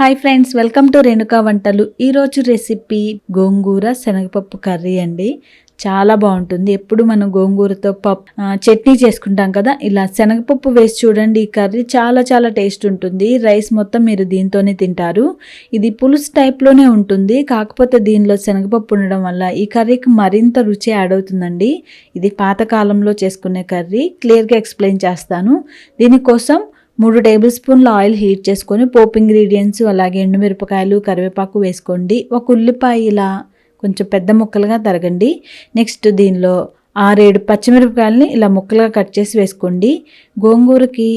Hi friends welcome to Renuka వంటలు ఈరోజు recipe గోంగూర శనగపప్పు కర్రీ అండి. చాలా బాగుంటుంది. ఎప్పుడు మనం గోంగూరతో పప్పు చట్నీ చేసుకుంటాం కదా ఇలా శనగపప్పు వేసి చూడండి ఈ కర్రీ చాలా చాలా టేస్ట్ ఉంటుంది. రైస్ మొత్తం మీరు దీంతోనే తింటారు. ఇది పులుసు టైప్లోనే ఉంటుంది. కాకపోతే దీనిలో శనగపప్పు ఉండడం వల్ల ఈ కర్రీకి మరింత రుచి యాడ్ అవుతుందండి. ఇది పాతకాలంలో చేసుకునే కర్రీ. క్లియర్గా ఎక్స్ప్లెయిన్ చేస్తాను. దీనికోసం మూడు టేబుల్ స్పూన్ల ఆయిల్ హీట్ చేసుకొని పోపు ఇంగ్రీడియంట్స్ అలాగే ఎండుమిరపకాయలు కరివేపాకు వేసుకోండి. ఒక ఉల్లిపాయ ఇలా కొంచెం పెద్ద ముక్కలుగా తరగండి. నెక్స్ట్ దీనిలో ఆరేడు పచ్చిమిరపకాయలని ఇలా ముక్కలుగా కట్ చేసి వేసుకోండి. గోంగూరకి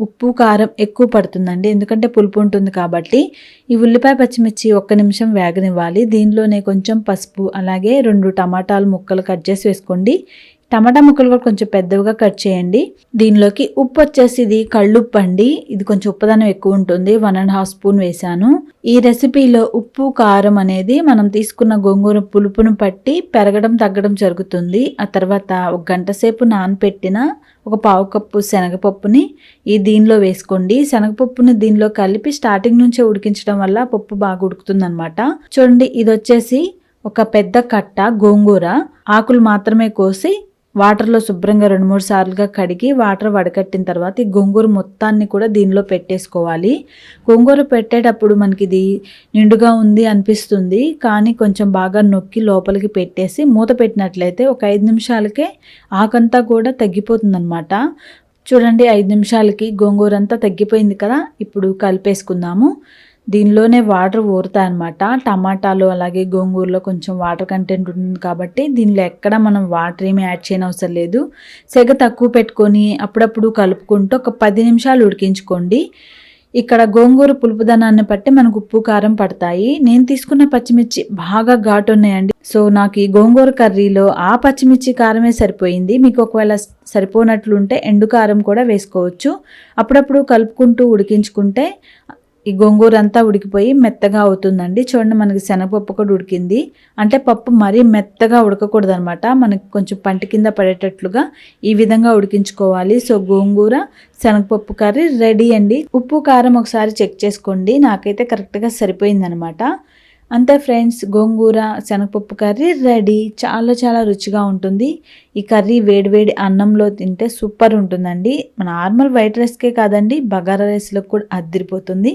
ఉప్పు కారం ఎక్కువ పడుతుందండి. ఎందుకంటే పులుపు ఉంటుంది కాబట్టి ఈ ఉల్లిపాయ పచ్చిమిర్చి ఒక్క నిమిషం వేగనివ్వాలి. దీనిలోనే కొంచెం పసుపు అలాగే రెండు టమాటాలు ముక్కలు కట్ చేసి వేసుకోండి. టమాటా ముక్కలు కూడా కొంచెం పెద్దవిగా కట్ చేయండి. దీనిలోకి ఉప్పు వచ్చేసి ఇది కళ్ళుప్పు అండి. ఇది కొంచెం ఉప్పుదనం ఎక్కువ ఉంటుంది. వన్ అండ్ హాఫ్ స్పూన్ వేశాను ఈ రెసిపీలో ఉప్పు కారం అనేది మనం తీసుకున్న గోంగూర పులుపును పట్టి పెరగడం తగ్గడం జరుగుతుంది. ఆ తర్వాత ఒక గంట సేపు నానపెట్టిన ఒక పావు కప్పు శనగపప్పుని ఈ దీనిలో వేసుకోండి. శనగపప్పుని దీనిలో కలిపి స్టార్టింగ్ నుంచే ఉడికించడం వల్ల పప్పు బాగా ఉడుకుతుందనమాట చూడండి ఇది వచ్చేసి ఒక పెద్ద కట్ట గోంగూర. ఆకులు మాత్రమే కోసి వాటర్లో శుభ్రంగా రెండు మూడు సార్లుగా కడిగి వాటర్ వడకట్టిన తర్వాత ఈ గోంగూర మొత్తాన్ని కూడా దీనిలో పెట్టేసుకోవాలి. గోంగూర పెట్టేటప్పుడు మనకి ఇది నిండుగా ఉంది అనిపిస్తుంది కానీ కొంచెం బాగా నొక్కి లోపలికి పెట్టేసి మూత పెట్టినట్లయితే ఒక ఐదు నిమిషాలకే ఆకంతా కూడా తగ్గిపోతుందన్నమాట. చూడండి ఐదు నిమిషాలకి గోంగూర అంతా తగ్గిపోయింది కదా ఇప్పుడు కలిపేసుకుందాము. దీనిలోనే వాటర్ ఊరుతాయి అనమాట టమాటాలు అలాగే గోంగూరలో కొంచెం వాటర్ కంటెంట్ ఉంటుంది కాబట్టి దీనిలో ఎక్కడ మనం వాటర్ ఏమి యాడ్ చేయని అవసరం లేదు. సెగ తక్కువ పెట్టుకొని అప్పుడప్పుడు కలుపుకుంటూ ఒక పది నిమిషాలు ఉడికించుకోండి. ఇక్కడ గోంగూర పులుపుదనాన్ని బట్టి మనకు ఉప్పు కారం పడతాయి. నేను తీసుకున్న పచ్చిమిర్చి బాగా ఘాటు ఉన్నాయండి. సో నాకు ఈ గోంగూర కర్రీలో ఆ పచ్చిమిర్చి కారమే సరిపోయింది. మీకు ఒకవేళ సరిపోనట్లుంటే ఎండు కారం కూడా వేసుకోవచ్చు. అప్పుడప్పుడు కలుపుకుంటూ ఉడికించుకుంటే ఈ గోంగూర అంతా ఉడికిపోయి మెత్తగా అవుతుందండి. చూడండి మనకి శనగపప్పు కూడా ఉడికింది. అంటే పప్పు మరీ మెత్తగా ఉడకకూడదు అనమాట మనకి కొంచెం పంట కింద పడేటట్లుగా ఈ విధంగా ఉడికించుకోవాలి. సో గోంగూర శనగపప్పు కర్రీ రెడీ అండి. ఉప్పు కారం ఒకసారి చెక్ చేసుకోండి. నాకైతే కరెక్ట్గా సరిపోయిందనమాట. అంతే ఫ్రెండ్స్ గోంగూర శనగపప్పు కర్రీ రెడీ. చాలా చాలా రుచిగా ఉంటుంది. ఈ కర్రీ వేడివేడి అన్నంలో తింటే సూపర్ ఉంటుందండి. నార్మల్ వైట్ రైస్కే కాదండి బగారా రైస్లో కూడా అద్దరిపోతుంది.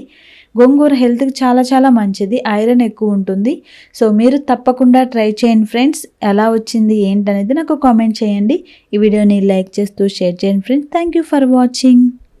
గోంగూర హెల్త్కి చాలా చాలా మంచిది. ఐరన్ ఎక్కువ ఉంటుంది. సో మీరు తప్పకుండా ట్రై చేయండి ఫ్రెండ్స్. ఎలా వచ్చింది ఏంటనేది నాకు కామెంట్ చేయండి. ఈ వీడియోని లైక్ చేస్తూ షేర్ చేయండి friends. Thank you for watching.